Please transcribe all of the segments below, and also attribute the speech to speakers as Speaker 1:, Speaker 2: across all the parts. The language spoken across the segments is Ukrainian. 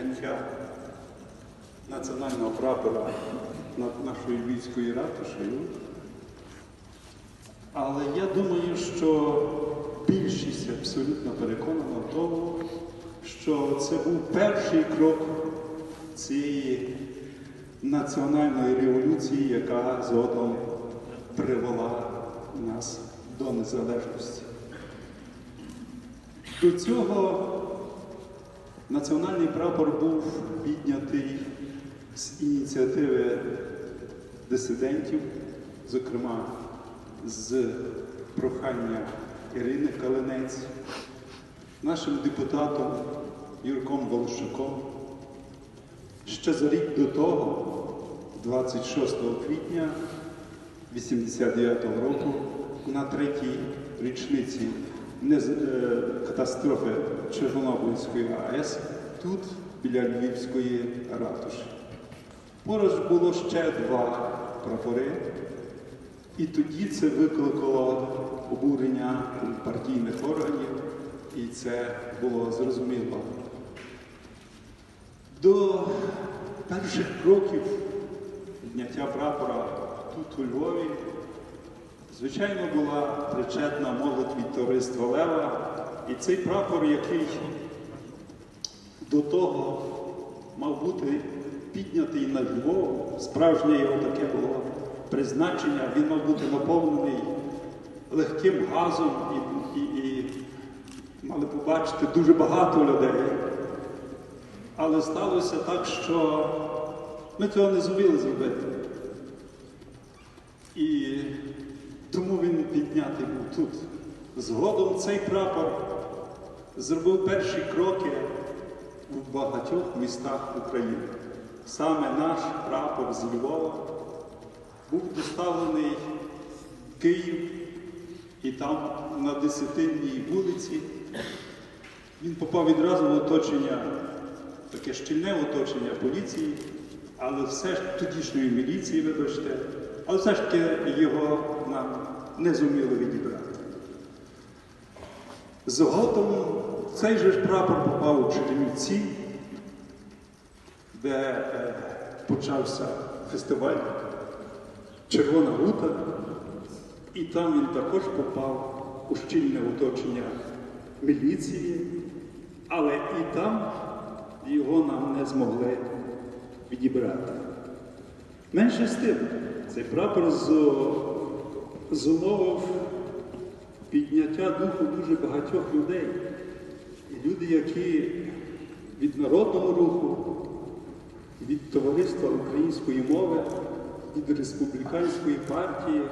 Speaker 1: підняття національного прапора над нашою львівською ратушею. Але я думаю, що більшість абсолютно переконана в тому, що це був перший крок цієї національної революції, яка згодом привела нас до незалежності. До цього національний прапор був піднятий з ініціативи дисидентів, зокрема з прохання Ірини Калинець, нашим депутатом Юрком Волощуком. Ще за рік до того, 26 квітня 89 року, на третій річниці е, катастрофи Чорнобильської АЕС, тут, біля Львівської ратуші. Поруч було ще два прапори, і тоді це викликало обурення партійних органів, і це було зрозуміло. До перших кроків підняття прапора тут у Львові, звичайно, була причетна молодь від товариства Лева. І цей прапор, який до того мав бути піднятий над Львовом, справжнє його таке було призначення, він мав бути наповнений легким газом і, і, і мали побачити дуже багато людей. Але сталося так, що ми цього не зуміли зробити. І тому він піднятий був тут. Згодом цей прапор зробив перші кроки у багатьох містах України. Саме наш прапор з Львова був доставлений в Київ і там на десятинній вулиці він попав відразу в оточення, таке щільне оточення поліції, але все ж тодішньої міліції, вибачте, але все ж таки його нам не зуміли відібрати. Згодом цей же ж прапор попав у Чернівці, де е, почався фестиваль Червона рута, і там він також попав у щільне оточення міліції, але і там його нам не змогли відібрати. Менше з тим, цей прапор зумовив підняття духу дуже багатьох людей. І люди, які від народного руху, від товариства української мови, від республіканської партії,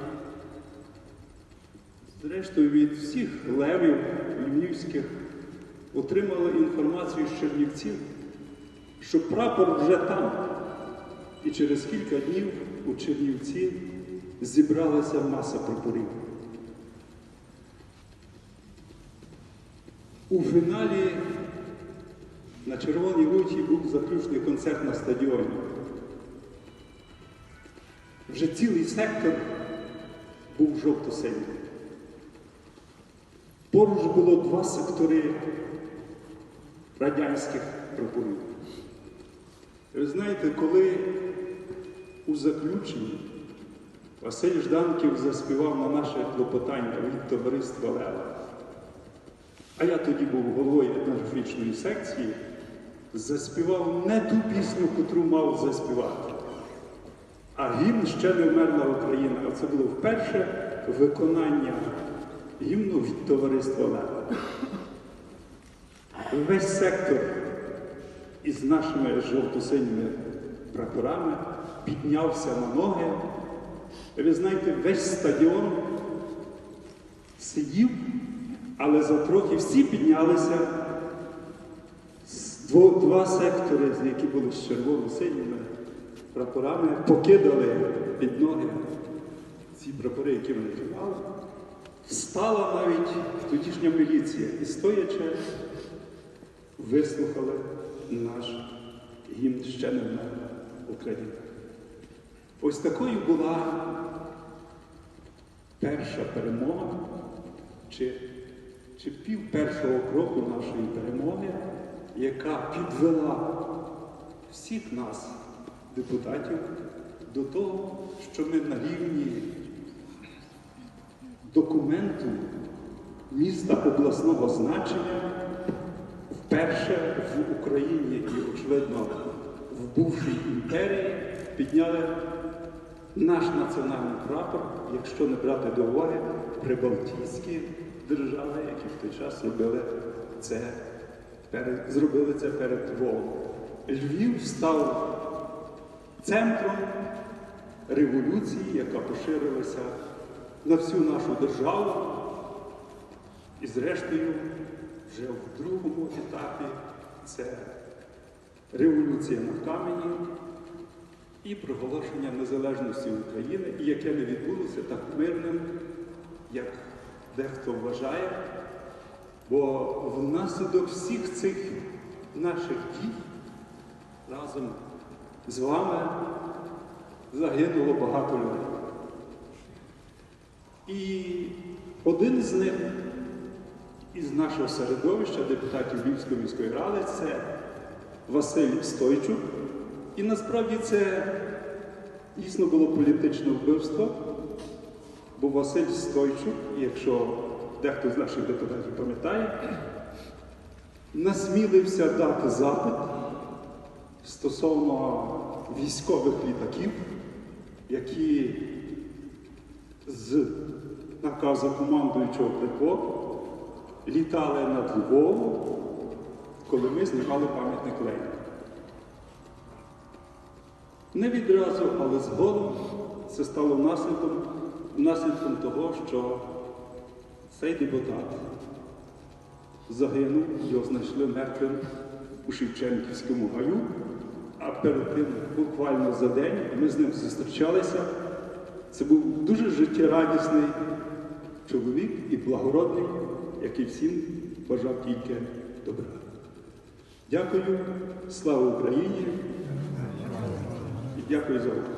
Speaker 1: зрештою від всіх левів львівських отримали інформацію з Чернівців, що прапор вже там. І через кілька днів у Чернівці зібралася маса прапорів. У фіналі на Червоній Руті був заключний концерт на стадіоні. Вже цілий сектор був жовто-синій. Поруч було два сектори радянських прапорів. Ви знаєте, коли у заключенні Василь Жданків заспівав на наше клопотання від товариства Лева, а я тоді був головою етнографічної секції, заспівав не ту пісню, котру мав заспівати, а гімн ще не вмерла Україна. А Це було вперше виконання гімну від товариства Лева. Весь сектор із нашими жовто-синіми прапорами піднявся на ноги. І ви знаєте, весь стадіон сидів, але за трохи всі піднялися. Дво- Два сектори, які були з червоно-синіми прапорами, покидали під ноги ці прапори, які вони тримали. Встала навіть тодішня міліція і стоячи, вислухали наш гімн ще не Україна. Ось такою була перша перемога, чи, чи пів першого кроку нашої перемоги, яка підвела всіх нас, депутатів, до того, що ми на рівні документу міста обласного значення вперше в Україні і, очевидно, в бувшій імперії підняли наш національний прапор, якщо не брати до уваги прибалтійські держави, які в той час робили це зробили це перед Львовом. Львів став центром революції, яка поширилася на всю нашу державу. І зрештою, вже в другому етапі це революція на камені і проголошення незалежності України, і яке не відбулося так мирним, як дехто вважає. Бо внаслідок всіх цих наших дій разом з вами загинуло багато людей. І один з них із нашого середовища, депутатів Львівської міської ради, це Василь Стойчук. І насправді це дійсно було політичне вбивство, бо Василь Стойчук, якщо дехто з наших депутатів пам'ятає, насмілився дати запит стосовно військових літаків, які з наказу командуючого ПРИКО літали над Львовом, коли ми знімали пам'ятник Леніна. Не відразу, але згодом це стало наслідком, наслідком того, що цей депутат загинув, його знайшли мертвим у Шевченківському гаю, а перед тим буквально за день ми з ним зустрічалися. Це був дуже життєрадісний чоловік і благородний, який всім бажав тільки добра. Дякую, слава Україні дякую за увагу.